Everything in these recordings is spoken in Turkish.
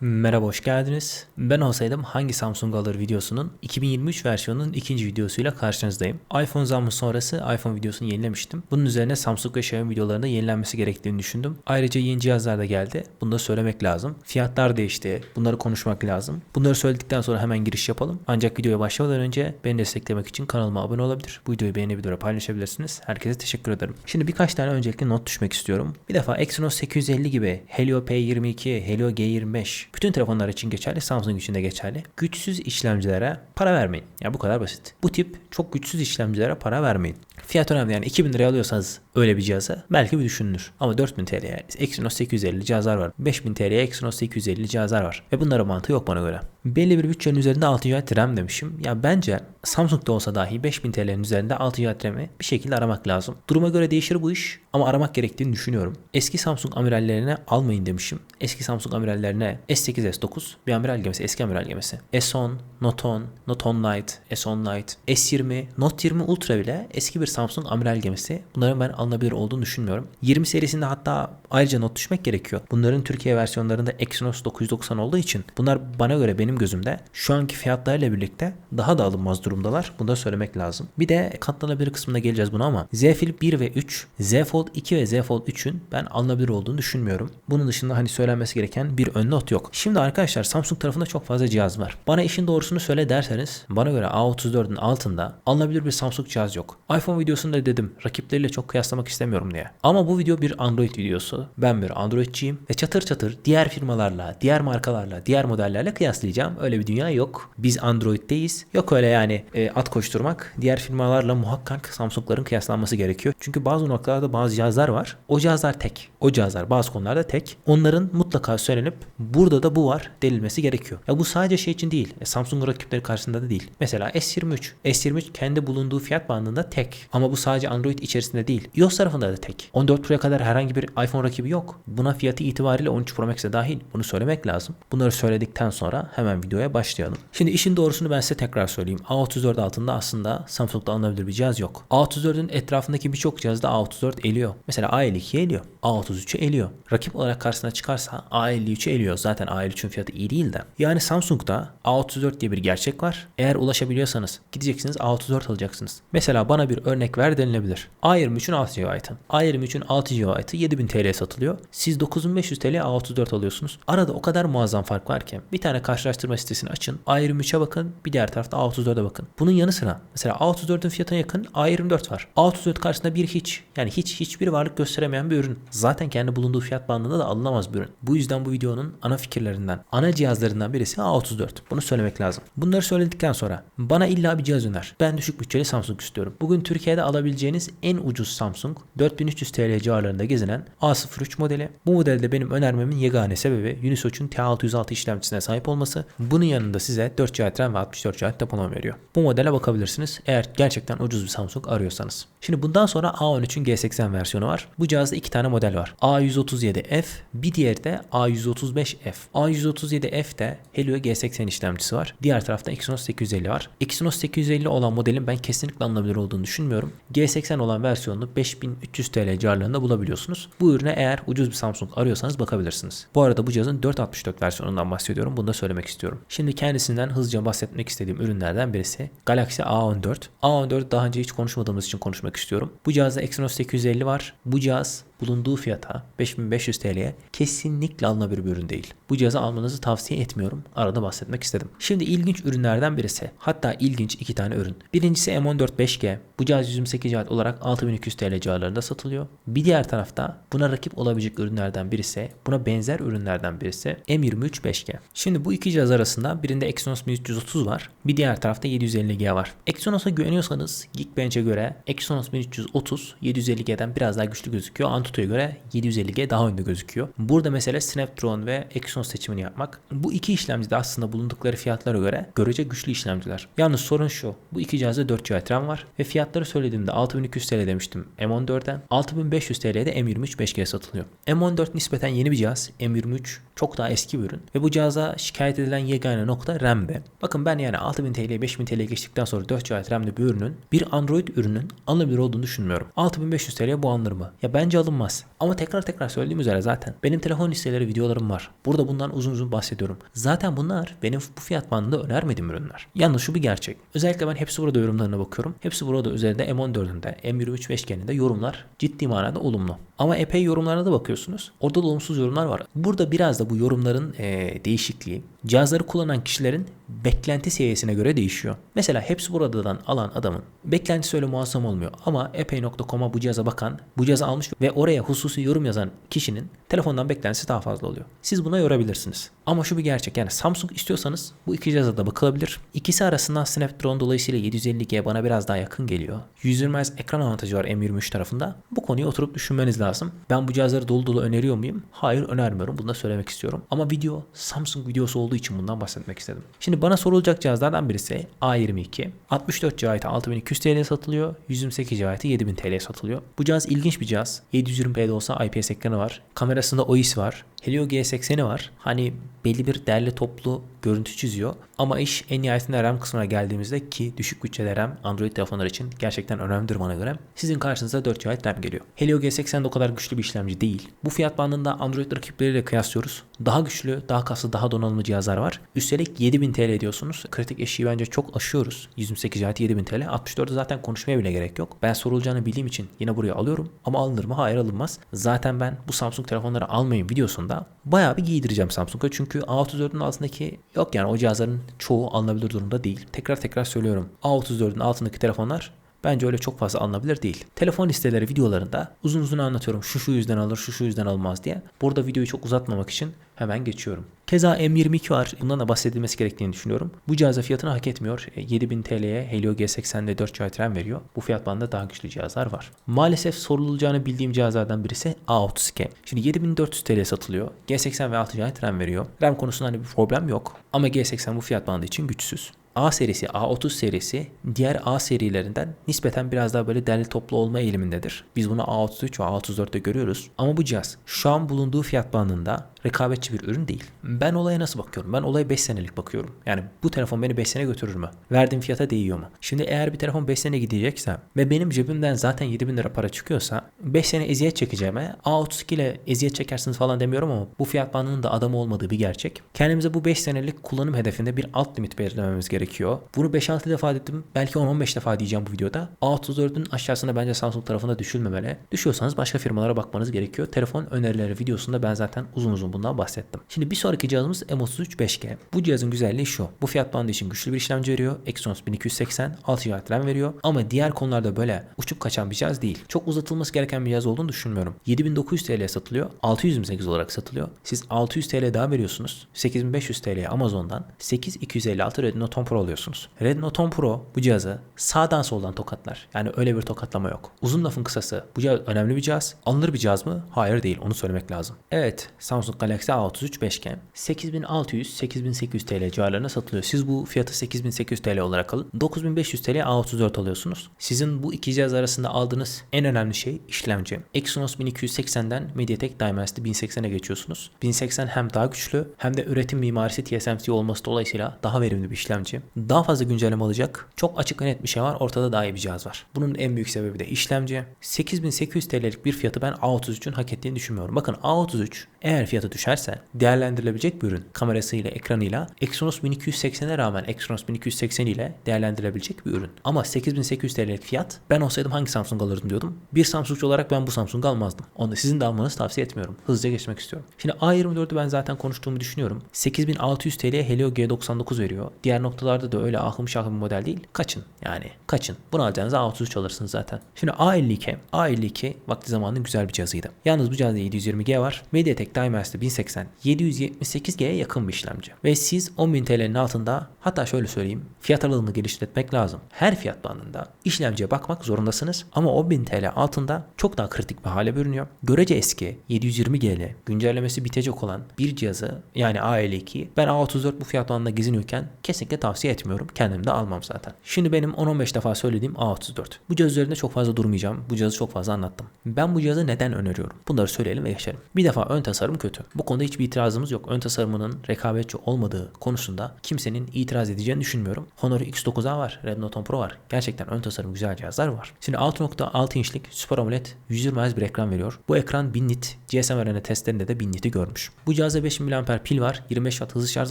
Merhaba hoş geldiniz. Ben olsaydım hangi Samsung alır videosunun 2023 versiyonunun ikinci videosuyla karşınızdayım. iPhone zammı sonrası iPhone videosunu yenilemiştim. Bunun üzerine Samsung ve Xiaomi videolarında yenilenmesi gerektiğini düşündüm. Ayrıca yeni cihazlar da geldi. Bunu da söylemek lazım. Fiyatlar değişti. Bunları konuşmak lazım. Bunları söyledikten sonra hemen giriş yapalım. Ancak videoya başlamadan önce beni desteklemek için kanalıma abone olabilir. Bu videoyu beğenebilir ve paylaşabilirsiniz. Herkese teşekkür ederim. Şimdi birkaç tane öncelikle not düşmek istiyorum. Bir defa Exynos 850 gibi Helio P22, Helio G25 bütün telefonlar için geçerli, Samsung için de geçerli. Güçsüz işlemcilere para vermeyin. Ya bu kadar basit. Bu tip çok güçsüz işlemcilere para vermeyin. Fiyat önemli yani 2000 liraya alıyorsanız öyle bir cihaza belki bir düşünülür. Ama 4000 TL'ye Exynos 850 cihazlar var. 5000 TL'ye Exynos 850 cihazlar var. Ve bunların mantığı yok bana göre. Belli bir bütçenin üzerinde 6 GB RAM demişim. Ya bence Samsung'da olsa dahi 5000 TL'nin üzerinde 6 GB RAM'i bir şekilde aramak lazım. Duruma göre değişir bu iş ama aramak gerektiğini düşünüyorum. Eski Samsung amirallerine almayın demişim. Eski Samsung amirallerine S8 S9 bir amiral gemisi, eski amiral gemisi. S10, Note 10, Note 10 Lite, S10 Lite, S20, Note 20 Ultra bile eski bir Samsung amiral gemisi. Bunların ben alınabilir olduğunu düşünmüyorum. 20 serisinde hatta ayrıca not düşmek gerekiyor. Bunların Türkiye versiyonlarında Exynos 990 olduğu için bunlar bana göre benim gözümde şu anki fiyatlarıyla birlikte daha da alınmaz durumdalar. Bunu da söylemek lazım. Bir de katlanabilir kısmına geleceğiz buna ama Z Flip 1 ve 3, Z Fold 2 ve Z Fold 3'ün ben alınabilir olduğunu düşünmüyorum. Bunun dışında hani söylenmesi gereken bir ön not yok. Şimdi arkadaşlar Samsung tarafında çok fazla cihaz var. Bana işin doğrusunu söyle derseniz bana göre A34'ün altında alınabilir bir Samsung cihaz yok. iPhone videosunda dedim rakipleriyle çok kıyaslamak istemiyorum diye. Ama bu video bir Android videosu. Ben bir Androidçiyim ve çatır çatır diğer firmalarla, diğer markalarla, diğer modellerle kıyaslayacağım. Öyle bir dünya yok. Biz Android'deyiz. Yok öyle yani e, at koşturmak. Diğer firmalarla muhakkak Samsung'ların kıyaslanması gerekiyor. Çünkü bazı noktalarda bazı cihazlar var. O cihazlar tek. O cihazlar bazı konularda tek. Onların mutlaka söylenip burada da bu var denilmesi gerekiyor. Ya bu sadece şey için değil. E, Samsung rakipleri karşısında da değil. Mesela S23. S23 kendi bulunduğu fiyat bandında tek. Ama bu sadece Android içerisinde değil. iOS tarafında da tek. 14 Pro'ya kadar herhangi bir iPhone rakibi yok. Buna fiyatı itibariyle 13 Pro Max'e dahil. Bunu söylemek lazım. Bunları söyledikten sonra hemen videoya başlayalım. Şimdi işin doğrusunu ben size tekrar söyleyeyim. A34 altında aslında Samsung'da alınabilir bir cihaz yok. A34'ün etrafındaki birçok cihazda A34 eliyor. Mesela A52'yi eliyor. A33'ü eliyor. Rakip olarak karşısına çıkarsa A53'ü eliyor. Zaten A53'ün fiyatı iyi değil de. Yani Samsung'da A34 diye bir gerçek var. Eğer ulaşabiliyorsanız gideceksiniz A34 alacaksınız. Mesela bana bir örnek ver denilebilir. A23'ün 6 GB'ı. A23'ün 6 GB'ı 7000 TL satılıyor. Siz 9500 TL A34 alıyorsunuz. Arada o kadar muazzam fark var ki. Bir tane karşılaştırma sitesini açın. A23'e bakın. Bir diğer tarafta A34'e bakın. Bunun yanı sıra mesela A34'ün fiyatına yakın A24 var. A34 karşısında bir hiç. Yani hiç hiçbir varlık gösteremeyen bir ürün. Zaten kendi bulunduğu fiyat bandında da alınamaz bir ürün. Bu yüzden bu videonun ana fikirlerinden, ana cihazlarından birisi A34. Bunu söylemek lazım. Bunları söyledikten sonra bana illa bir cihaz öner. Ben düşük bütçeli Samsung istiyorum. Bugün Türkiye'de alabileceğiniz en ucuz Samsung 4300 TL civarlarında gezinen A03 modeli. Bu modelde benim önermemin yegane sebebi Unisoç'un T606 işlemcisine sahip olması. Bunun yanında size 4 GB RAM ve 64 GB depolama veriyor. Bu modele bakabilirsiniz eğer gerçekten ucuz bir Samsung arıyorsanız. Şimdi bundan sonra A13'ün G80 versiyonu var. Bu cihazda iki tane model var. A137F bir diğeri de A135F. A137F'de Helio G80 işlemcisi var. Diğer tarafta Exynos 850 var. Exynos 850 olan modelin ben kesinlikle alınabilir olduğunu düşünmüyorum. G80 olan versiyonunu 5300 TL civarlarında bulabiliyorsunuz. Bu ürüne eğer ucuz bir Samsung arıyorsanız bakabilirsiniz. Bu arada bu cihazın 464 versiyonundan bahsediyorum. Bunu da söylemek istiyorum. Şimdi kendisinden hızlıca bahsetmek istediğim ürünlerden birisi Galaxy A14. A14 daha önce hiç konuşmadığımız için konuşmak istiyorum. Bu cihazda Exynos 850 var. Bu cihaz bulunduğu fiyata 5500 TL'ye kesinlikle alınabilir bir ürün değil. Bu cihazı almanızı tavsiye etmiyorum. Arada bahsetmek istedim. Şimdi ilginç ürünlerden birisi. Hatta ilginç iki tane ürün. Birincisi M14 5G. Bu cihaz 128 GB olarak 6200 TL civarlarında satılıyor. Bir diğer tarafta buna rakip olabilecek ürünlerden birisi, buna benzer ürünlerden birisi M23 5G. Şimdi bu iki cihaz arasında birinde Exynos 1330 var. Bir diğer tarafta 750G var. Exynos'a güveniyorsanız Geekbench'e göre Exynos 1330 750G'den biraz daha güçlü gözüküyor. Antutu'ya göre 750G daha önde gözüküyor. Burada mesele Snapdragon ve Exynos seçimini yapmak. Bu iki işlemci de aslında bulundukları fiyatlara göre görece güçlü işlemciler. Yalnız sorun şu. Bu iki cihazda 4 GB RAM var ve fiyatları söylediğimde 6200 TL demiştim M14'den. 6500 TL'de M23 5G satılıyor. M14 nispeten yeni bir cihaz. M23 çok daha eski bir ürün. Ve bu cihaza şikayet edilen yegane nokta RAM'de. Bakın ben yani 6000 TL 5000 TL geçtikten sonra 4 GB RAM'de bir ürünün bir Android ürünün alınabilir olduğunu düşünmüyorum. 6500 TL bu alınır mı? Ya bence alınmaz alınmaz. Ama tekrar tekrar söylediğim üzere zaten benim telefon listeleri videolarım var. Burada bundan uzun uzun bahsediyorum. Zaten bunlar benim bu fiyat bandında önermediğim ürünler. Yalnız şu bir gerçek. Özellikle ben hepsi burada yorumlarına bakıyorum. Hepsi burada üzerinde M14'ünde, M23 beşgeninde yorumlar ciddi manada olumlu. Ama epey yorumlarına da bakıyorsunuz. Orada da olumsuz yorumlar var. Burada biraz da bu yorumların ee, değişikliği cihazları kullanan kişilerin beklenti seviyesine göre değişiyor. Mesela hepsi buradan alan adamın beklentisi öyle muazzam olmuyor ama epey.com'a bu cihaza bakan, bu cihazı almış ve oraya hususi yorum yazan kişinin telefondan beklentisi daha fazla oluyor. Siz buna yorabilirsiniz. Ama şu bir gerçek yani Samsung istiyorsanız bu iki cihaza da bakılabilir. İkisi arasından Snapdragon dolayısıyla 750G bana biraz daha yakın geliyor. 120 Hz ekran avantajı var M23 tarafında. Bu konuyu oturup düşünmeniz lazım. Ben bu cihazları dolu dolu öneriyor muyum? Hayır önermiyorum. Bunu da söylemek istiyorum. Ama video Samsung videosu olduğu için bundan bahsetmek istedim. Şimdi bana sorulacak cihazlardan birisi A22. 64 GB 6200 TL satılıyor. 128 GB 7000 TL satılıyor. Bu cihaz ilginç bir cihaz. 720p'de olsa IPS ekranı var. Kamerasında OIS var. Helio G80'i var. Hani belli bir derli toplu görüntü çiziyor. Ama iş en nihayetinde RAM kısmına geldiğimizde ki düşük bütçede RAM Android telefonlar için gerçekten önemlidir bana göre. Sizin karşınıza 4 GB RAM geliyor. Helio G80 de o kadar güçlü bir işlemci değil. Bu fiyat bandında Android rakipleriyle kıyaslıyoruz. Daha güçlü, daha kaslı, daha donanımlı cihazlar var. Üstelik 7000 TL diyorsunuz. Kritik eşiği bence çok aşıyoruz. 128 GB 7000 TL. 64'ü zaten konuşmaya bile gerek yok. Ben sorulacağını bildiğim için yine buraya alıyorum. Ama alınır mı? Hayır alınmaz. Zaten ben bu Samsung telefonları almayın videosunda bayağı bir giydireceğim Samsung'a. Çünkü A34'ün altındaki yok yani o cihazların çoğu alınabilir durumda değil. Tekrar tekrar söylüyorum. A34'ün altındaki telefonlar Bence öyle çok fazla alınabilir değil. Telefon listeleri videolarında uzun uzun anlatıyorum şu şu yüzden alır şu şu yüzden almaz diye. Burada videoyu çok uzatmamak için hemen geçiyorum. Keza M22 var. Bundan da bahsedilmesi gerektiğini düşünüyorum. Bu cihaza fiyatını hak etmiyor. 7000 TL'ye Helio G80'de 4 GB RAM veriyor. Bu fiyat bandında daha güçlü cihazlar var. Maalesef sorulacağını bildiğim cihazlardan birisi A32. Şimdi 7400 TL satılıyor. G80 ve 6 GB RAM veriyor. RAM konusunda hani bir problem yok. Ama G80 bu fiyat bandı için güçsüz. A serisi, A30 serisi diğer A serilerinden nispeten biraz daha böyle derli toplu olma eğilimindedir. Biz bunu A33 ve A34'te görüyoruz. Ama bu cihaz şu an bulunduğu fiyat bandında rekabetçi bir ürün değil. Ben olaya nasıl bakıyorum? Ben olaya 5 senelik bakıyorum. Yani bu telefon beni 5 sene götürür mü? Verdiğim fiyata değiyor mu? Şimdi eğer bir telefon 5 sene gidecekse ve benim cebimden zaten 7000 lira para çıkıyorsa 5 sene eziyet çekeceğime A32 ile eziyet çekersiniz falan demiyorum ama bu fiyat bandının da adamı olmadığı bir gerçek. Kendimize bu 5 senelik kullanım hedefinde bir alt limit belirlememiz gerekiyor. Bunu 5-6 defa dedim. Belki 10-15 defa diyeceğim bu videoda. A34'ün aşağısında bence Samsung tarafında düşülmemeli. Düşüyorsanız başka firmalara bakmanız gerekiyor. Telefon önerileri videosunda ben zaten uzun uzun bundan bahsettim. Şimdi bir sonraki cihazımız M33 5G. Bu cihazın güzelliği şu. Bu fiyat bandı için güçlü bir işlemci veriyor. Exynos 1280 6 GB RAM veriyor. Ama diğer konularda böyle uçup kaçan bir cihaz değil. Çok uzatılması gereken bir cihaz olduğunu düşünmüyorum. 7900 TL satılıyor. 628 olarak satılıyor. Siz 600 TL daha veriyorsunuz. 8500 TL Amazon'dan 8256 Redmi Note 10 Pro alıyorsunuz. Redmi Note 10 Pro bu cihazı sağdan soldan tokatlar. Yani öyle bir tokatlama yok. Uzun lafın kısası bu cihaz önemli bir cihaz. Alınır bir cihaz mı? Hayır değil. Onu söylemek lazım. Evet Samsung Galaxy A33 5G 8600-8800 TL civarlarına satılıyor. Siz bu fiyatı 8800 TL olarak alın. 9500 TL A34 alıyorsunuz. Sizin bu iki cihaz arasında aldığınız en önemli şey işlemci. Exynos 1280'den MediaTek Dimensity 1080'e geçiyorsunuz. 1080 hem daha güçlü hem de üretim mimarisi TSMC olması dolayısıyla daha verimli bir işlemci. Daha fazla güncelleme alacak. Çok açık ve net bir şey var. Ortada daha iyi bir cihaz var. Bunun en büyük sebebi de işlemci. 8800 TL'lik bir fiyatı ben A33'ün hak ettiğini düşünmüyorum. Bakın A33 eğer fiyatı düşerse değerlendirilebilecek bir ürün. Kamerasıyla, ekranıyla Exynos 1280'e rağmen Exynos 1280 ile değerlendirilebilecek bir ürün. Ama 8800 TL'lik fiyat ben olsaydım hangi Samsung alırdım diyordum. Bir Samsungçu olarak ben bu Samsung'u almazdım. Onu sizin de almanızı tavsiye etmiyorum. Hızlıca geçmek istiyorum. Şimdi A24'ü ben zaten konuştuğumu düşünüyorum. 8600 TL'ye Helio G99 veriyor. Diğer noktalarda da öyle ahım şahım bir model değil. Kaçın yani kaçın. Bunu alacağınızda A33 alırsınız zaten. Şimdi A52. A52 vakti zamanında güzel bir cihazıydı. Yalnız bu cihazda 720G var. MediaTek Dimensity 1080 778G'ye yakın bir işlemci. Ve siz 10.000 TL'nin altında hatta şöyle söyleyeyim fiyat aralığını geliştirmek lazım. Her fiyat bandında işlemciye bakmak zorundasınız ama 10.000 TL altında çok daha kritik bir hale bürünüyor. Görece eski 720G'li güncellemesi bitecek olan bir cihazı yani A52 ben A34 bu fiyat bandında geziniyorken kesinlikle tavsiye etmiyorum. Kendim de almam zaten. Şimdi benim 10-15 defa söylediğim A34. Bu cihaz üzerinde çok fazla durmayacağım. Bu cihazı çok fazla anlattım. Ben bu cihazı neden öneriyorum? Bunları söyleyelim ve geçelim. Bir defa ön tasarım tasarım kötü. Bu konuda hiçbir itirazımız yok. Ön tasarımının rekabetçi olmadığı konusunda kimsenin itiraz edeceğini düşünmüyorum. Honor X9A var, Redmi Note 10 Pro var. Gerçekten ön tasarım güzel cihazlar var. Şimdi 6.6 inçlik Super AMOLED 120 Hz bir ekran veriyor. Bu ekran 1000 nit. GSM RN testlerinde de 1000 niti görmüş. Bu cihazda 5000 mAh pil var. 25 Watt hızlı şarj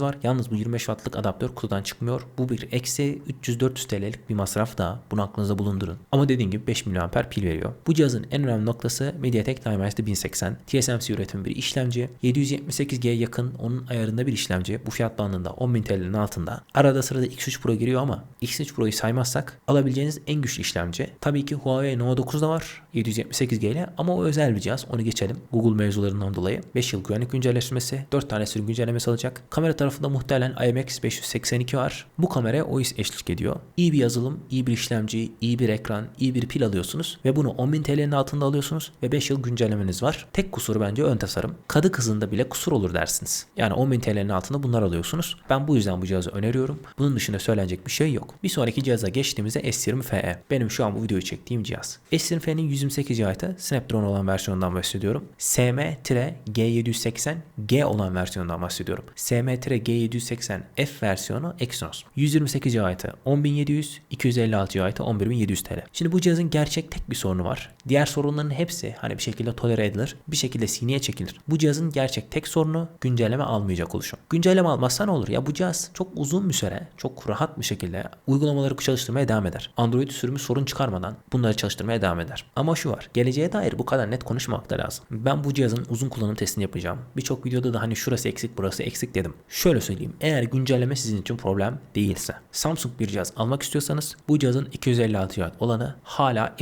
var. Yalnız bu 25 Watt'lık adaptör kutudan çıkmıyor. Bu bir eksi 300-400 TL'lik bir masraf daha. Bunu aklınızda bulundurun. Ama dediğim gibi 5000 mAh pil veriyor. Bu cihazın en önemli noktası MediaTek Dimensity 1080. TSMC üretimi bir işlemci. 778G yakın onun ayarında bir işlemci. Bu fiyat bandında 10.000 TL'nin altında. Arada sırada X3 Pro giriyor ama X3 Pro'yu saymazsak alabileceğiniz en güçlü işlemci. Tabii ki Huawei Nova 9 da var 778G ile ama o özel bir cihaz. Onu geçelim. Google mevzularından dolayı. 5 yıl güvenlik güncelleşmesi, 4 tane sürüm güncellemesi alacak. Kamera tarafında muhtemelen IMX 582 var. Bu kameraya OIS eşlik ediyor. İyi bir yazılım, iyi bir işlemci, iyi bir ekran, iyi bir pil alıyorsunuz ve bunu 10.000 TL'nin altında alıyorsunuz ve 5 yıl güncellemeniz var. Tek kusuru bence ön tasarım. Kadı kızında bile kusur olur dersiniz. Yani 10.000 TL'nin altında bunlar alıyorsunuz. Ben bu yüzden bu cihazı öneriyorum. Bunun dışında söylenecek bir şey yok. Bir sonraki cihaza geçtiğimizde S20 FE. Benim şu an bu videoyu çektiğim cihaz. S20 FE'nin 128 GB Snapdragon olan versiyonundan bahsediyorum. SM-G780G olan versiyondan bahsediyorum. SM-G780F versiyonu Exynos. 128 GB 10700, 256 GB 11700 TL. Şimdi bu cihazın gerçek tek bir sorunu var. Diğer sorunların hepsi hani bir şekilde tolere edilir, bir şekilde sineye çekilir. Bu cihazın gerçek tek sorunu güncelleme almayacak oluşum. Güncelleme almazsa ne olur? Ya bu cihaz çok uzun bir süre, çok rahat bir şekilde uygulamaları çalıştırmaya devam eder. Android sürümü sorun çıkarmadan bunları çalıştırmaya devam eder. Ama şu var. Geleceğe dair bu kadar net konuşmamak da lazım. Ben bu cihazın uzun kullanım testini yapacağım. Birçok videoda da hani şurası eksik burası eksik dedim. Şöyle söyleyeyim. Eğer güncelleme sizin için problem değilse. Samsung bir cihaz almak istiyorsanız bu cihazın 256 GB olanı hala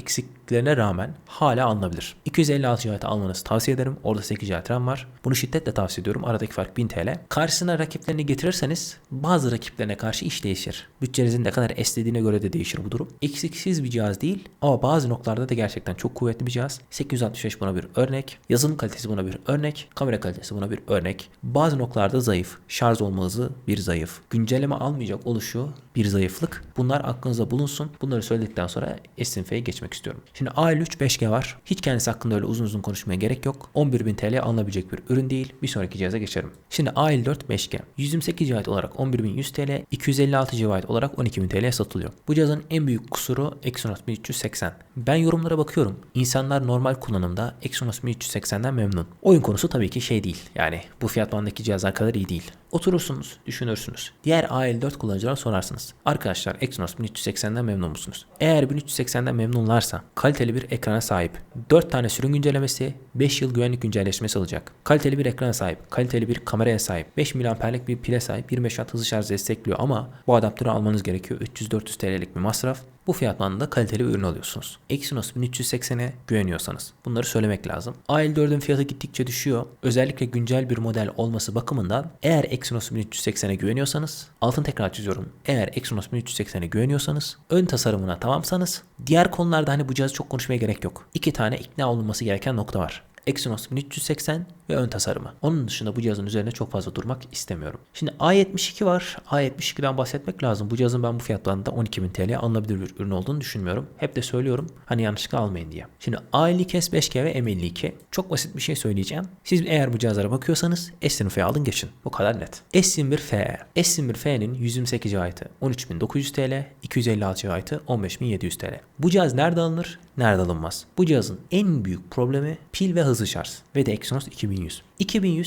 eksikliklerine rağmen hala alınabilir. 256 GB almanızı tavsiye ederim. Orada 8 GB RAM var. Bunu şiddetle tavsiye ediyorum. Aradaki fark 1000 TL. Karşısına rakiplerini getirirseniz bazı rakiplerine karşı iş değişir. Bütçenizin ne kadar esnediğine göre de değişir bu durum. Eksiksiz bir cihaz değil ama bazı noktalarda da gerçekten çok kuvvetli bir cihaz. 865 buna bir örnek. Yazılım kalitesi buna bir örnek. Kamera kalitesi buna bir örnek. Bazı noktalarda zayıf. Şarj olma hızı bir zayıf. Güncelleme almayacak oluşu bir zayıflık. Bunlar aklınızda bulunsun. Bunları söyledikten sonra SNF'ye geçmek istiyorum. Şimdi A53 5G var. Hiç kendisi hakkında öyle uzun uzun konuşmaya gerek yok. 11.000 TL alınabilecek bir ürün değil. Bir sonraki cihaza geçerim. Şimdi A54 5G. 128 GB olarak 11.100 TL, 256 GB olarak 12.000 TL'ye satılıyor. Bu cihazın en büyük kusuru Exynos 1380. Ben yorumlara bakıyorum. İnsanlar normal kullanımda Exynos 1380'den memnun. Oyun konusu tabii ki şey değil. Yani bu fiyat bandındaki cihazlar kadar iyi değil. Oturursunuz, düşünürsünüz. Diğer A54 kullanıcılara sorarsınız. Arkadaşlar Exynos 1380'den memnun musunuz? Eğer 1380'den memnunlarsa kaliteli bir ekrana sahip. 4 tane sürüm güncellemesi, 5 yıl güvenlik güncelleşmesi alacak. Kaliteli bir ekrana sahip, kaliteli bir kameraya sahip, 5 mAh'lik bir pile sahip, 25 Watt hızlı şarj destekliyor ama bu adaptörü almanız gerekiyor. 300-400 TL'lik bir masraf. Bu fiyat bandında kaliteli bir ürün alıyorsunuz. Exynos 1380'e güveniyorsanız bunları söylemek lazım. A54'ün fiyatı gittikçe düşüyor. Özellikle güncel bir model olması bakımından eğer Exynos 1380'e güveniyorsanız altın tekrar çiziyorum. Eğer Exynos 1380'e güveniyorsanız ön tasarımına tamamsanız diğer konularda hani bu cihazı çok konuşmaya gerek yok. İki tane ikna olunması gereken nokta var. Exynos 1380 ve ön tasarımı. Onun dışında bu cihazın üzerine çok fazla durmak istemiyorum. Şimdi A72 var. A72'den bahsetmek lazım. Bu cihazın ben bu fiyatlarında 12.000 TL'ye alınabilir bir ürün olduğunu düşünmüyorum. Hep de söylüyorum hani yanlışlıkla almayın diye. Şimdi A52 S5G ve M52. Çok basit bir şey söyleyeceğim. Siz eğer bu cihazlara bakıyorsanız S20F'ye alın geçin. Bu kadar net. S21F. S21F'nin 128 GB 13.900 TL, 256 GB 15.700 TL. Bu cihaz nerede alınır? Nerede alınmaz? Bu cihazın en büyük problemi pil ve hızlı şarj ve de Exynos 2100. 2100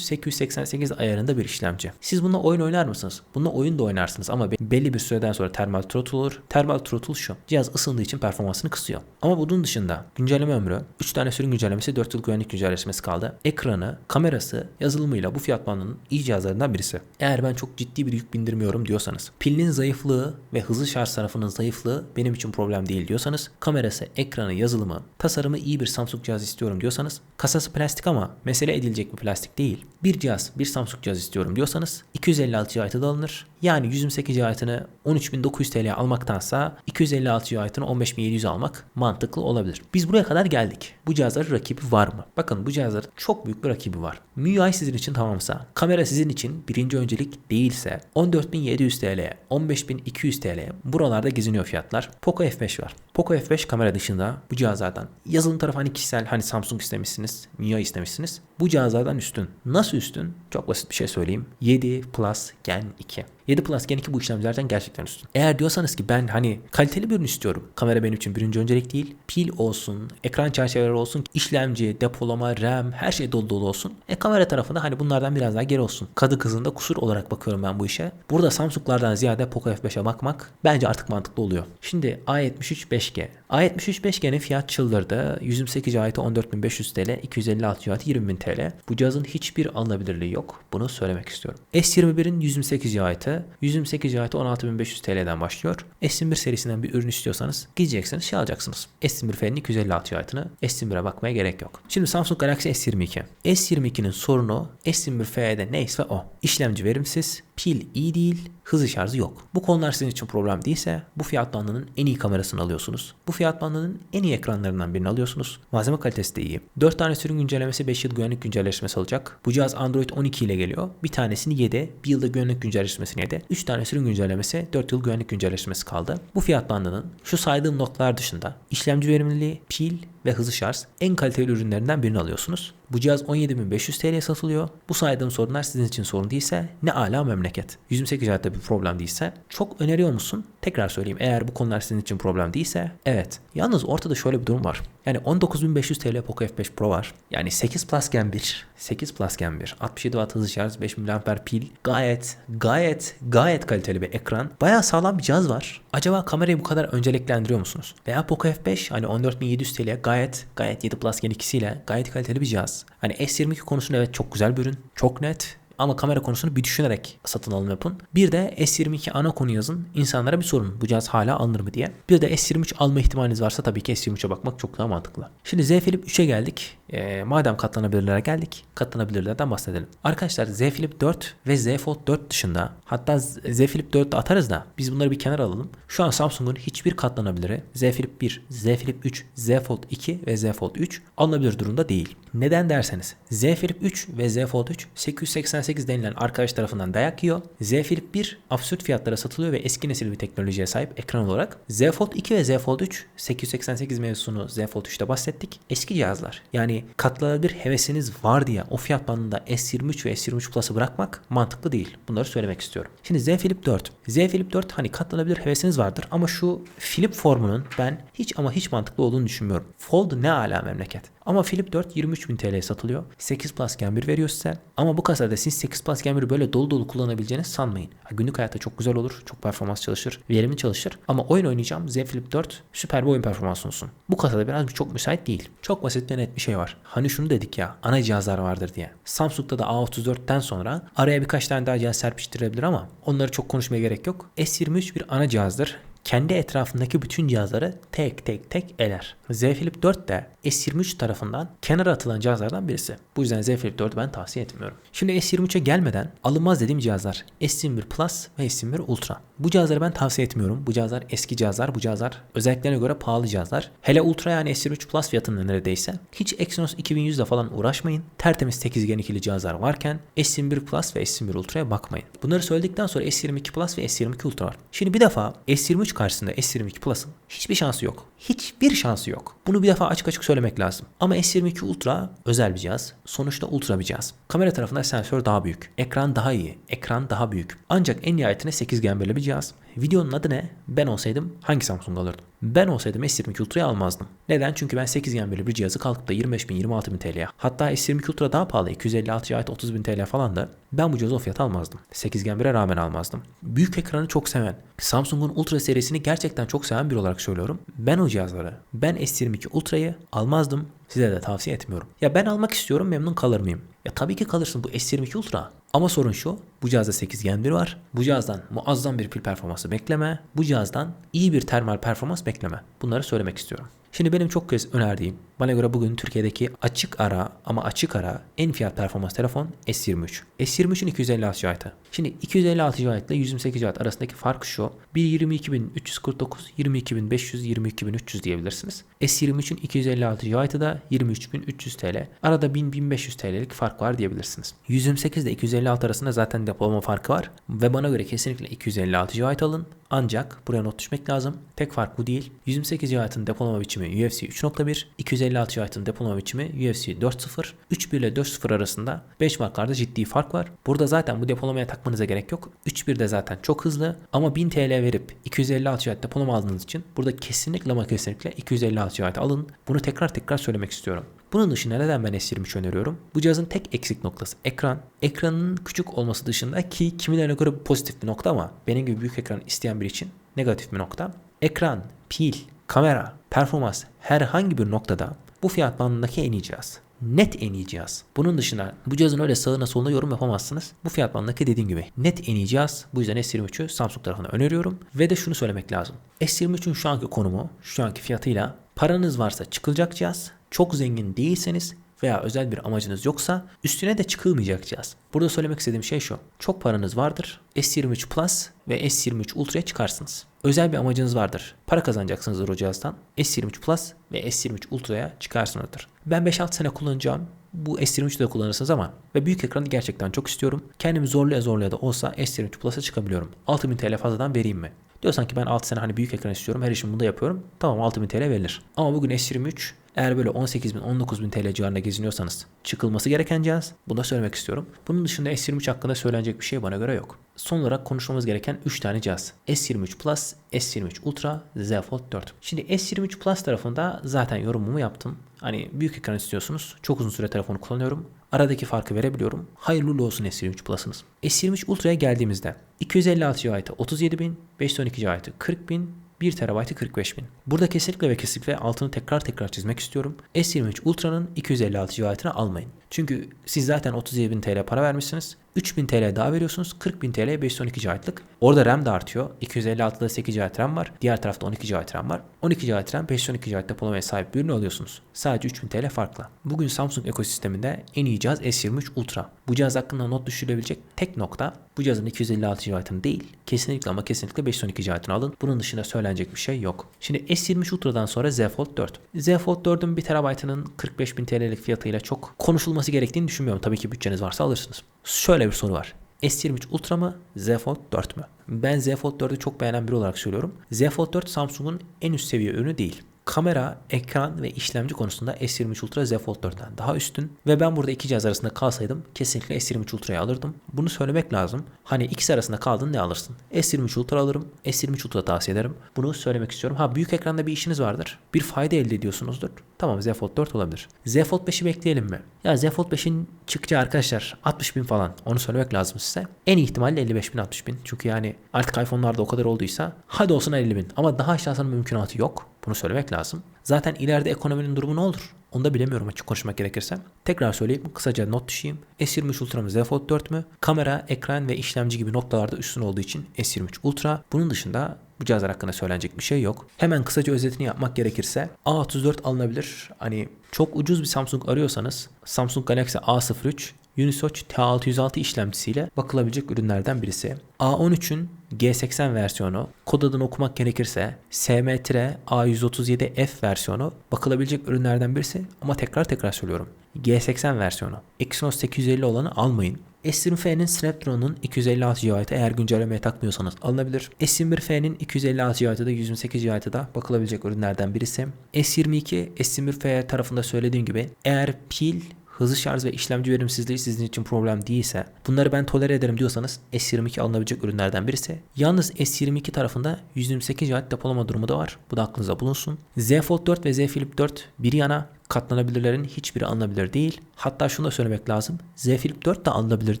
888 ayarında bir işlemci. Siz bununla oyun oynar mısınız? Bununla oyun da oynarsınız ama belli bir süreden sonra termal throttle olur. Termal throttle şu. Cihaz ısındığı için performansını kısıyor. Ama bunun dışında güncelleme ömrü 3 tane sürüm güncellemesi 4 yıl güvenlik güncellemesi kaldı. Ekranı, kamerası, yazılımıyla bu fiyat bandının iyi cihazlarından birisi. Eğer ben çok ciddi bir yük bindirmiyorum diyorsanız, pilin zayıflığı ve hızlı şarj tarafının zayıflığı benim için problem değil diyorsanız, kamerası, ekranı, yazılımı, tasarımı iyi bir Samsung cihaz istiyorum diyorsanız, kasası plastik ama mesele edilecek bir plastik değil. Bir cihaz, bir Samsung cihaz istiyorum diyorsanız 256 GB'da alınır. Yani 128 GB'ını 13.900 TL'ye almaktansa 256 GB'ını 15.700 almak mantıklı olabilir. Biz buraya kadar geldik. Bu cihazların rakibi var mı? Bakın bu cihazların çok büyük bir rakibi var. MIUI sizin için tamamsa, kamera sizin için birinci öncelik değilse 14.700 TL, 15.200 TL buralarda geziniyor fiyatlar. Poco F5 var. Poco F5 kamera dışında bu cihazlardan yazılım tarafı hani kişisel hani Samsung istemişsiniz, MIUI istemişsiniz. Bu cihazlardan üstün. Nasıl üstün? Çok basit bir şey söyleyeyim. 7 Plus Gen 2. 7 Plus Gen 2 bu işlemcilerden gerçekten üstün. Eğer diyorsanız ki ben hani kaliteli bir ürün istiyorum. Kamera benim için birinci öncelik değil. Pil olsun, ekran çerçeveleri olsun, işlemci, depolama, RAM her şey dolu dolu olsun. E kamera tarafında hani bunlardan biraz daha geri olsun. Kadı kızında kusur olarak bakıyorum ben bu işe. Burada Samsung'lardan ziyade Poco F5'e bakmak bence artık mantıklı oluyor. Şimdi A73 5G. A73 5G'nin fiyat çıldırdı. 128 GB 14.500 TL, 256 GB 20.000 TL. Bu cihazın hiçbir alınabilirliği yok. Bunu söylemek istiyorum. S21'in 128 GB, 128 GB 16.500 TL'den başlıyor. S21 serisinden bir ürün istiyorsanız gideceksiniz şey alacaksınız. S21 F'nin 256 GB'ını S21'e bakmaya gerek yok. Şimdi Samsung Galaxy S22. S22'nin sorunu S21 F'de neyse o. İşlemci verimsiz, pil iyi değil, hızlı şarjı yok. Bu konular sizin için problem değilse bu fiyat bandının en iyi kamerasını alıyorsunuz. Bu fiyat bandının en iyi ekranlarından birini alıyorsunuz. Malzeme kalitesi de iyi. 4 tane sürüm güncellemesi 5 yıl güvenlik güncelleşmesi alacak. Bu cihaz Android 12 ile geliyor. Bir tanesini yedi. Bir yılda güvenlik güncelleşmesini yedi. 3 tane sürüm güncellemesi 4 yıl güvenlik güncelleşmesi kaldı. Bu fiyat bandının şu saydığım noktalar dışında işlemci verimliliği, pil ve hızlı şarj en kaliteli ürünlerinden birini alıyorsunuz. Bu cihaz 17.500 TL'ye satılıyor. Bu saydığım sorunlar sizin için sorun değilse ne ala memleket. 128 GB'da bir problem değilse çok öneriyor musun? Tekrar söyleyeyim eğer bu konular sizin için problem değilse evet. Yalnız ortada şöyle bir durum var. Yani 19.500 TL Poco F5 Pro var. Yani 8 Plus Gen 1, 8 Plus Gen 1, 67 Watt hızlı şarj, 5000 mAh pil. Gayet, gayet, gayet kaliteli bir ekran. Bayağı sağlam bir cihaz var. Acaba kamerayı bu kadar önceliklendiriyor musunuz? Veya Poco F5 hani 14.700 TL'ye gayet, gayet 7 Plus Gen 2'siyle gayet kaliteli bir cihaz. Hani S22 konusunda evet çok güzel bir ürün. Çok net. Ama kamera konusunu bir düşünerek satın alım yapın. Bir de S22 ana konu yazın. İnsanlara bir sorun. Bu cihaz hala alınır mı diye. Bir de S23 alma ihtimaliniz varsa tabii ki S23'e bakmak çok daha mantıklı. Şimdi Z Flip 3'e geldik. E, madem katlanabilirlere geldik. Katlanabilirlerden bahsedelim. Arkadaşlar Z Flip 4 ve Z Fold 4 dışında hatta Z Flip 4 de atarız da biz bunları bir kenara alalım. Şu an Samsung'un hiçbir katlanabiliri Z Flip 1, Z Flip 3, Z Fold 2 ve Z Fold 3 alınabilir durumda değil. Neden derseniz Z Flip 3 ve Z Fold 3 888 denilen arkadaş tarafından dayak yiyor. Z Flip 1 absürt fiyatlara satılıyor ve eski nesil bir teknolojiye sahip ekran olarak. Z Fold 2 ve Z Fold 3 888 mevzusunu Z Fold 3'te bahsettik. Eski cihazlar. Yani katlanabilir hevesiniz var diye o fiyat bandında S23 ve S23 Plus'ı bırakmak mantıklı değil. Bunları söylemek istiyorum. Şimdi Z Flip 4. Z Flip 4 hani katlanabilir hevesiniz vardır ama şu flip formunun ben hiç ama hiç mantıklı olduğunu düşünmüyorum. Fold ne ala memleket. Ama Flip 4 23.000 TL'ye satılıyor. 8 Plus Gen 1 veriyor size. Ama bu kasada siz 8 Plus Gen 1'i böyle dolu dolu kullanabileceğinizi sanmayın. Günlük hayatta çok güzel olur. Çok performans çalışır. Verimli çalışır. Ama oyun oynayacağım Z Flip 4 süper bir oyun performansı olsun. Bu kasada biraz bir çok müsait değil. Çok basit ve net bir şey var. Hani şunu dedik ya ana cihazlar vardır diye. Samsung'da da A34'ten sonra araya birkaç tane daha cihaz serpiştirebilir ama onları çok konuşmaya gerek yok. S23 bir ana cihazdır kendi etrafındaki bütün cihazları tek tek tek eler. Z Flip 4 de S23 tarafından kenara atılan cihazlardan birisi. Bu yüzden Z Flip 4'ü ben tavsiye etmiyorum. Şimdi S23'e gelmeden alınmaz dediğim cihazlar S21 Plus ve S21 Ultra. Bu cihazları ben tavsiye etmiyorum. Bu cihazlar eski cihazlar. Bu cihazlar özelliklerine göre pahalı cihazlar. Hele Ultra yani S23 Plus fiyatında neredeyse. Hiç Exynos 2100 ile falan uğraşmayın. Tertemiz 8 Gen 2'li cihazlar varken S21 Plus ve S21 Ultra'ya bakmayın. Bunları söyledikten sonra S22 Plus ve S22 Ultra var. Şimdi bir defa S23 karşısında S22 Plus'ın hiçbir şansı yok. Hiçbir şansı yok. Bunu bir defa açık açık söylemek lazım. Ama S22 Ultra özel bir cihaz. Sonuçta ultra bir cihaz. Kamera tarafında sensör daha büyük. Ekran daha iyi. Ekran daha büyük. Ancak en nihayetinde 8 Gen bir cihaz. Videonun adı ne? Ben olsaydım hangi Samsung alırdım? Ben olsaydım S22 Ultra'yı almazdım. Neden? Çünkü ben 8 Gen bir cihazı kalkıp da 25 bin 26 bin TL'ye hatta S22 Ultra daha pahalı 256 GB 30 bin TL falan da ben bu cihazı o fiyata almazdım. 8 Gen 1'e rağmen almazdım. Büyük ekranı çok seven, Samsung'un Ultra serisini gerçekten çok seven bir olarak söylüyorum. Ben o cihazları, ben S22 Ultra'yı almazdım. Size de tavsiye etmiyorum. Ya ben almak istiyorum memnun kalır mıyım? Ya tabii ki kalırsın bu S22 Ultra. Ama sorun şu. Bu cihazda 8 Gen 1 var. Bu cihazdan muazzam bir pil performansı bekleme. Bu cihazdan iyi bir termal performans bekleme. Bunları söylemek istiyorum. Şimdi benim çok kez önerdiğim, bana göre bugün Türkiye'deki açık ara ama açık ara en fiyat performans telefon S23. S23'ün 256 GB'ı. Şimdi 256 GB ile 128 GB arasındaki fark şu. Bir 22349, 22500, 22300 diyebilirsiniz. S23'ün 256 GB'ı da 23300 TL. Arada 1000-1500 TL'lik fark var diyebilirsiniz. 128 ile 256 arasında zaten depolama farkı var ve bana göre kesinlikle 256 GB alın. Ancak buraya not düşmek lazım. Tek fark bu değil. 128 GB'ın depolama biçimi UFC 3.1, 256 GB'ın depolama biçimi UFC 4.0. 3.1 ile 4.0 arasında benchmarklarda ciddi fark var. Burada zaten bu depolamaya takmanıza gerek yok. 3.1 de zaten çok hızlı ama 1000 TL verip 256 GB depolama aldığınız için burada kesinlikle ama kesinlikle 256 GB alın. Bunu tekrar tekrar söylemek istiyorum. Bunun dışında neden ben S23 öneriyorum? Bu cihazın tek eksik noktası ekran. Ekranın küçük olması dışında ki kimilerine göre pozitif bir nokta ama benim gibi büyük ekran isteyen biri için negatif bir nokta. Ekran, pil, kamera, performans herhangi bir noktada bu fiyat bandındaki en iyi cihaz. Net en iyi cihaz. Bunun dışında bu cihazın öyle sağına soluna yorum yapamazsınız. Bu fiyat bandındaki dediğim gibi net en iyi cihaz. Bu yüzden S23'ü Samsung tarafına öneriyorum. Ve de şunu söylemek lazım. S23'ün şu anki konumu, şu anki fiyatıyla paranız varsa çıkılacak cihaz. Çok zengin değilseniz veya özel bir amacınız yoksa üstüne de çıkılmayacak cihaz. Burada söylemek istediğim şey şu. Çok paranız vardır. S23 Plus ve S23 Ultra'ya çıkarsınız. Özel bir amacınız vardır. Para kazanacaksınızdır o cihazdan. S23 Plus ve S23 Ultra'ya çıkarsınızdır. Ben 5-6 sene kullanacağım. Bu S23'de de kullanırsınız ama ve büyük ekranı gerçekten çok istiyorum. Kendimi zorluya zorluya da olsa S23 Plus'a çıkabiliyorum. 6000 TL fazladan vereyim mi? Diyorsan ki ben 6 sene hani büyük ekran istiyorum. Her işimi bunda yapıyorum. Tamam 6000 TL verilir. Ama bugün S23 eğer böyle 18 bin 19 bin TL civarında geziniyorsanız çıkılması gereken cihaz. Bunu da söylemek istiyorum. Bunun dışında S23 hakkında söylenecek bir şey bana göre yok. Son olarak konuşmamız gereken 3 tane cihaz. S23 Plus, S23 Ultra, Z Fold 4. Şimdi S23 Plus tarafında zaten yorumumu yaptım. Hani büyük ekran istiyorsunuz. Çok uzun süre telefonu kullanıyorum. Aradaki farkı verebiliyorum. Hayırlı olsun S23 Plus'ınız. S23 Ultra'ya geldiğimizde 256 GB 37.000, 512 GB 40.000, 1 TB 45 bin. Burada kesinlikle ve kesinlikle altını tekrar tekrar çizmek istiyorum. S23 Ultra'nın 256 GB'ını almayın. Çünkü siz zaten 37 bin TL para vermişsiniz. 3000 TL daha veriyorsunuz. 40.000 TL 512 GB'lık. Orada RAM da artıyor. 256'da 8 GB RAM var. Diğer tarafta 12 GB RAM var. 12 GB RAM 512 GB depolamaya sahip bir ürün alıyorsunuz. Sadece 3000 TL farkla. Bugün Samsung ekosisteminde en iyi cihaz S23 Ultra. Bu cihaz hakkında not düşürebilecek tek nokta bu cihazın 256 GB'ını değil. Kesinlikle ama kesinlikle 512 GB'ını alın. Bunun dışında söylenecek bir şey yok. Şimdi S23 Ultra'dan sonra Z Fold 4. Z Fold 4'ün 1 TB'ının 45.000 TL'lik fiyatıyla çok konuşulması gerektiğini düşünmüyorum. Tabii ki bütçeniz varsa alırsınız. Şöyle bir soru var. S23 Ultra mı? Z Fold 4 mü? Ben Z Fold 4'ü çok beğenen biri olarak söylüyorum. Z Fold 4 Samsung'un en üst seviye ürünü değil kamera, ekran ve işlemci konusunda S23 Ultra Z Fold 4'ten daha üstün ve ben burada iki cihaz arasında kalsaydım kesinlikle S23 Ultra'yı alırdım. Bunu söylemek lazım. Hani ikisi arasında kaldın ne alırsın? S23 Ultra alırım. S23 Ultra tavsiye ederim. Bunu söylemek istiyorum. Ha büyük ekranda bir işiniz vardır. Bir fayda elde ediyorsunuzdur. Tamam Z Fold 4 olabilir. Z Fold 5'i bekleyelim mi? Ya Z Fold 5'in çıkacağı arkadaşlar 60 bin falan. Onu söylemek lazım size. En ihtimalle 55 bin 60 bin. Çünkü yani artık iPhone'larda o kadar olduysa hadi olsun 50 bin. Ama daha aşağısının mümkünatı yok. Bunu söylemek lazım. Zaten ileride ekonominin durumu ne olur? Onu da bilemiyorum açık konuşmak gerekirse. Tekrar söyleyeyim kısaca not düşeyim. S23 Ultra mı Z Fold 4 mü? Kamera, ekran ve işlemci gibi noktalarda üstün olduğu için S23 Ultra. Bunun dışında bu cihazlar hakkında söylenecek bir şey yok. Hemen kısaca özetini yapmak gerekirse A34 alınabilir. Hani çok ucuz bir Samsung arıyorsanız Samsung Galaxy A03 Unisoc T606 işlemcisiyle bakılabilecek ürünlerden birisi. A13'ün G80 versiyonu, kod adını okumak gerekirse SM-A137F versiyonu bakılabilecek ürünlerden birisi ama tekrar tekrar söylüyorum. G80 versiyonu. Exynos 850 olanı almayın. S20F'nin Snapdragon'un 256 GB eğer güncellemeye takmıyorsanız alınabilir. S21F'nin 256 GB'da 128 GB'da bakılabilecek ürünlerden birisi. S22 S21F tarafında söylediğim gibi eğer pil hızlı şarj ve işlemci verimsizliği sizin için problem değilse bunları ben tolere ederim diyorsanız S22 alınabilecek ürünlerden birisi. Yalnız S22 tarafında 128 GB depolama durumu da var. Bu da aklınıza bulunsun. Z Fold 4 ve Z Flip 4 bir yana katlanabilirlerin hiçbiri alınabilir değil. Hatta şunu da söylemek lazım. Z Flip 4 de alınabilir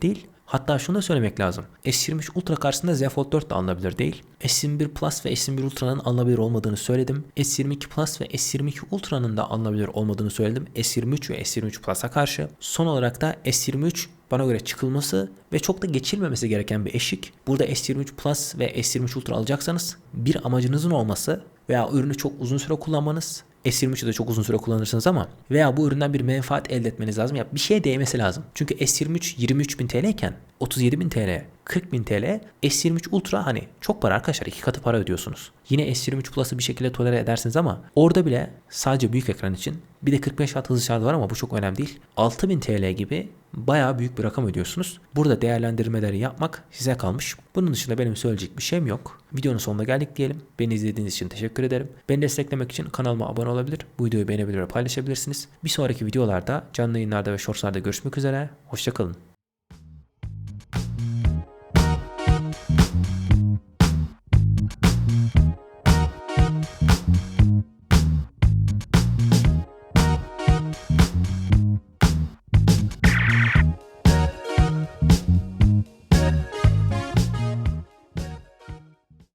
değil. Hatta şunu da söylemek lazım. S23 Ultra karşısında Z Fold 4 de alınabilir değil. S21 Plus ve S21 Ultra'nın alınabilir olmadığını söyledim. S22 Plus ve S22 Ultra'nın da alınabilir olmadığını söyledim. S23 ve S23 Plus'a karşı. Son olarak da S23 bana göre çıkılması ve çok da geçilmemesi gereken bir eşik. Burada S23 Plus ve S23 Ultra alacaksanız bir amacınızın olması veya ürünü çok uzun süre kullanmanız S23'ü de çok uzun süre kullanırsınız ama veya bu üründen bir menfaat elde etmeniz lazım. Ya bir şeye değmesi lazım. Çünkü S23 23.000 TL iken 37.000 TL, 40.000 TL, S23 Ultra hani çok para arkadaşlar iki katı para ödüyorsunuz. Yine S23 Plus'ı bir şekilde tolere edersiniz ama orada bile sadece büyük ekran için bir de 45 Watt hızlı şarj var ama bu çok önemli değil. 6000 TL gibi bayağı büyük bir rakam ödüyorsunuz. Burada değerlendirmeleri yapmak size kalmış. Bunun dışında benim söyleyecek bir şeyim yok. Videonun sonuna geldik diyelim. Beni izlediğiniz için teşekkür ederim. Beni desteklemek için kanalıma abone olabilir, bu videoyu beğenebilir ve paylaşabilirsiniz. Bir sonraki videolarda, canlı yayınlarda ve shortslarda görüşmek üzere. Hoşçakalın.